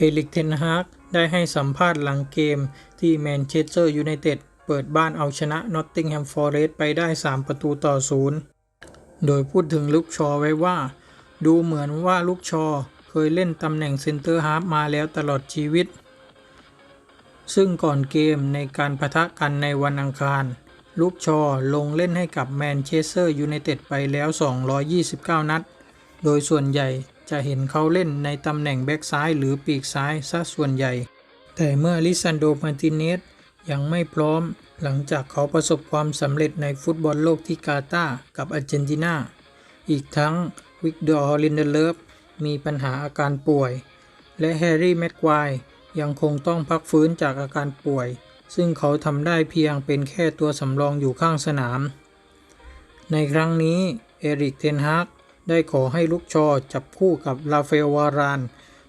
เอริกเทนฮากได้ให้สัมภาษณ์หลังเกมที่แมนเชสเตอร์ยูไนเต็ดเปิดบ้านเอาชนะนอตติงแฮมฟอร์เรสต์ไปได้ 3 ประตูต่อศูนย์โดยพูดถึงลูกชอไว้ว่า ดูเหมือนว่าลูกชอเคยเล่นตำแหน่งเซนเตอร์ฮาร์ฟมาแล้วตลอดชีวิต ซึ่งก่อนเกมในการประทะกันในวันอังคาร ลูกชอลงเล่นให้กับแมนเชสเตอร์ยูไนเต็ดไปแล้ว 229 นัด โดยส่วนใหญ่ จะเห็นเขาเล่นในตำแหน่งแบ็กซ้ายหรือปีกซ้ายซะส่วนใหญ่ แต่เมื่อลิซันโดมาร์ติเนสยังไม่พร้อม หลังจากเขาประสบความสำเร็จในฟุตบอลโลกที่กาตาร์กับอาร์เจนตินา อีกทั้งวิกเดอร์ลินเดเลฟมีปัญหาอาการป่วย และแฮร์รี่แม็กควายยังคงต้องพักฟื้นจากอาการป่วย ซึ่งเขาทำได้เพียงเป็นแค่ตัวสำรองอยู่ข้างสนาม ในครั้งนี้ เอริกเทนฮาก ได้ขอให้ลูกชอจับคู่กับลาเฟลวาราน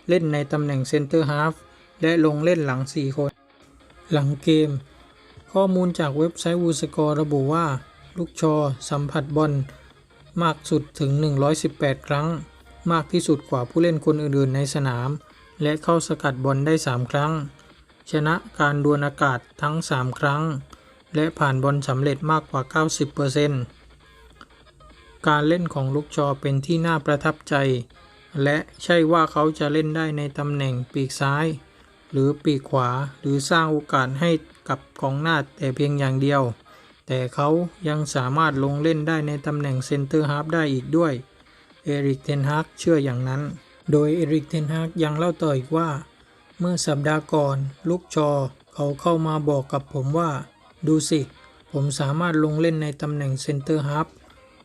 เล่นในตำแหน่งเซนเตอร์ฮาฟและลงเล่นหลัง 4 คน หลังเกม ข้อมูลจากเว็บไซต์วูสกอร์ระบุว่า ลูกชอสัมผัสบอลมากสุดถึง 118 ครั้ง มากที่สุดกว่าผู้เล่นคนอื่นๆในสนาม และเข้าสกัดบอลได้ 3 ครั้ง ชนะการดวลอากาศทั้ง 3 ครั้ง และผ่านบอลสำเร็จมากกว่า 90% การเล่นของลูกชอเป็นที่น่าประทับใจ และใช่ว่าเขาจะเล่นได้ในตำแหน่งปีกซ้าย หรือปีกขวาหรือสร้างโอกาสให้กับกองหน้าแต่เพียงอย่างเดียว แต่เขายังสามารถลงเล่นได้ในตำแหน่งเซนเตอร์ฮาร์ฟได้อีกด้วยเอริกเทนฮากเชื่ออย่างนั้น โดยเอริกเทนฮากยังเล่าต่ออีกว่า เมื่อสัปดาห์ก่อนลูกชอเขาเข้ามาบอกกับผมว่า ดูสิ ผมสามารถลงเล่นในตำแหน่งเซนเตอร์ฮาร์ฟ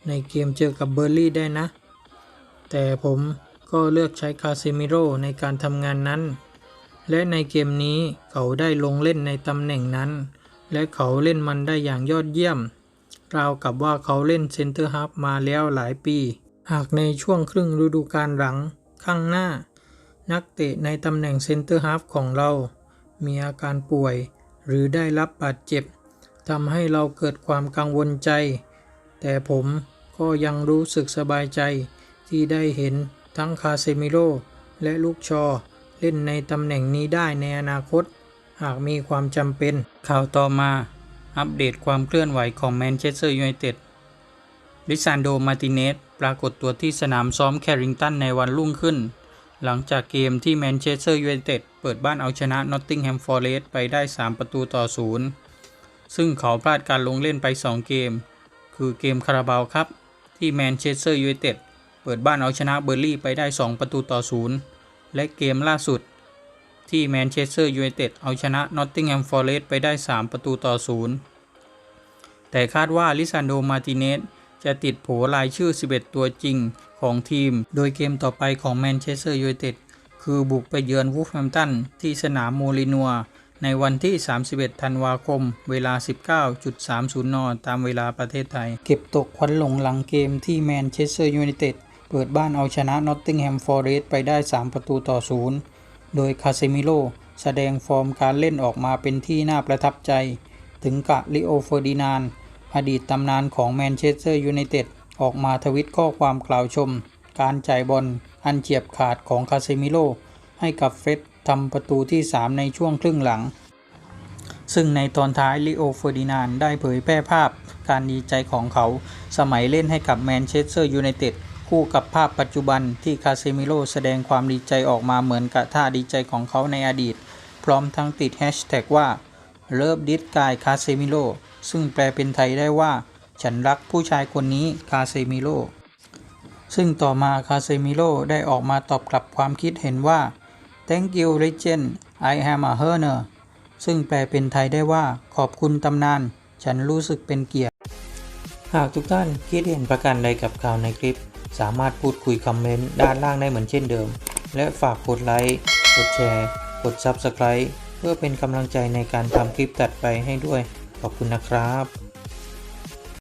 ในเกมเจอกับเบอร์ลี่ได้นะ แต่ผมก็เลือกใช้คาเซมิโร่ในการทำงานนั้น และในเกมนี้เขาได้ลงเล่นในตำแหน่งนั้น และเขาเล่นมันได้อย่างยอดเยี่ยม ราวกับว่าเขาเล่นเซนเตอร์ฮาฟมาแล้วหลายปี หากในช่วงครึ่งฤดูกาลหลังข้างหน้า นักเตะในตำแหน่งเซนเตอร์ฮาฟของเรา มีอาการป่วย หรือได้รับบาดเจ็บทำให้เราเกิดความกังวลใจ แต่ผม ก็ยังรู้สึกสบายใจที่ได้เห็นทั้งคาเซมิโร่และลูกชอเล่นในตำแหน่งนี้ได้ในอนาคต หากมีความจำเป็น ข่าวต่อมาอัปเดตความเคลื่อนไหวของแมนเชสเตอร์ยูไนเต็ดลิซานโด มาติเนส ปรากฏตัวที่สนามซ้อมแคริงตันในวันรุ่งขึ้น หลังจากเกมที่แมนเชสเตอร์ยูไนเต็ดเปิดบ้านเอาชนะนอตติงแฮมฟอร์เรสต์ไปได้ 3 ประตูต่อศูนย์ซึ่งเขาพลาดการลงเล่นไป 2 เกม คือเกมคาราบาวครับ ที่แมนเชสเตอร์ยูไนเต็ดเปิดบ้านเอาชนะเบอร์ลี่ไปได้ 2 ประตูต่อศูนย์และเกมล่าสุด ที่แมนเชสเตอร์ยูไนเต็ดเอาชนะนอตติงแฮมฟอร์เรสต์ไปได้ 3 ประตูต่อศูนย์แต่คาดว่าลิซานโดมาร์ติเนสจะติดโผรายชื่อ 11 ตัวจริงของทีม โดยเกมต่อไปของแมนเชสเตอร์ยูไนเต็ดคือบุกไปเยือนวูฟแฮมตันที่สนามโมลินัว ในวันที่ 31 ธันวาคม เวลา 19.30 น ตามเวลาประเทศไทย เก็บตกควันหลงหลังเกมที่แมนเชสเตอร์ยูไนเต็ด เปิดบ้านเอาชนะนอตติงแฮมฟอร์เรสต์ไปได้ 3 ประตูต่อศูนย์โดยคาเซมิโลแสดงฟอร์มการเล่นออกมาเป็นที่น่าประทับใจ ถึงกะลิโอเฟอร์ดินาน อดีตตำนานของแมนเชสเตอร์ยูไนเต็ด ออกมาทวิตข้อความกล่าวชม การจ่ายบอลอันเฉียบขาดของคาเซมิโลให้กับเฟส ทำประตูที่ 3 ในช่วงครึ่งหลัง ซึ่งในตอนท้ายลิโอเฟอร์ดินานได้เผยแพร่ภาพการดีใจของเขา สมัยเล่นให้กับแมนเชสเตอร์ยูไนเต็ดคู่กับภาพปัจจุบันที่คาเซมิโลแสดงความดีใจออกมาเหมือนกับท่าดีใจของเขาในอดีต พร้อมทั้งติดแฮชแท็กว่าเลิฟดิสกายคาเซมิโลซึ่งแปลเป็นไทยได้ว่า ฉันรักผู้ชายคนนี้คาเซมิโลซึ่งต่อมาคาเซมิโลได้ออกมาตอบกลับความคิดเห็นว่า Thank you legend I am a honor ซึ่งแปลเป็นไทยได้ว่าขอบคุณตำนาน ฉันรู้สึกเป็นเกียรติ หากทุกท่านคิดเห็นประการใดกับข่าวในคลิป สามารถพูดคุยคอมเมนต์ด้านล่างได้เหมือนเช่นเดิม และฝากกดไลค์กดแชร์กด Subscribe เพื่อเป็นกำลังใจในการทำคลิปตัดไปให้ด้วย ขอบคุณนะครับ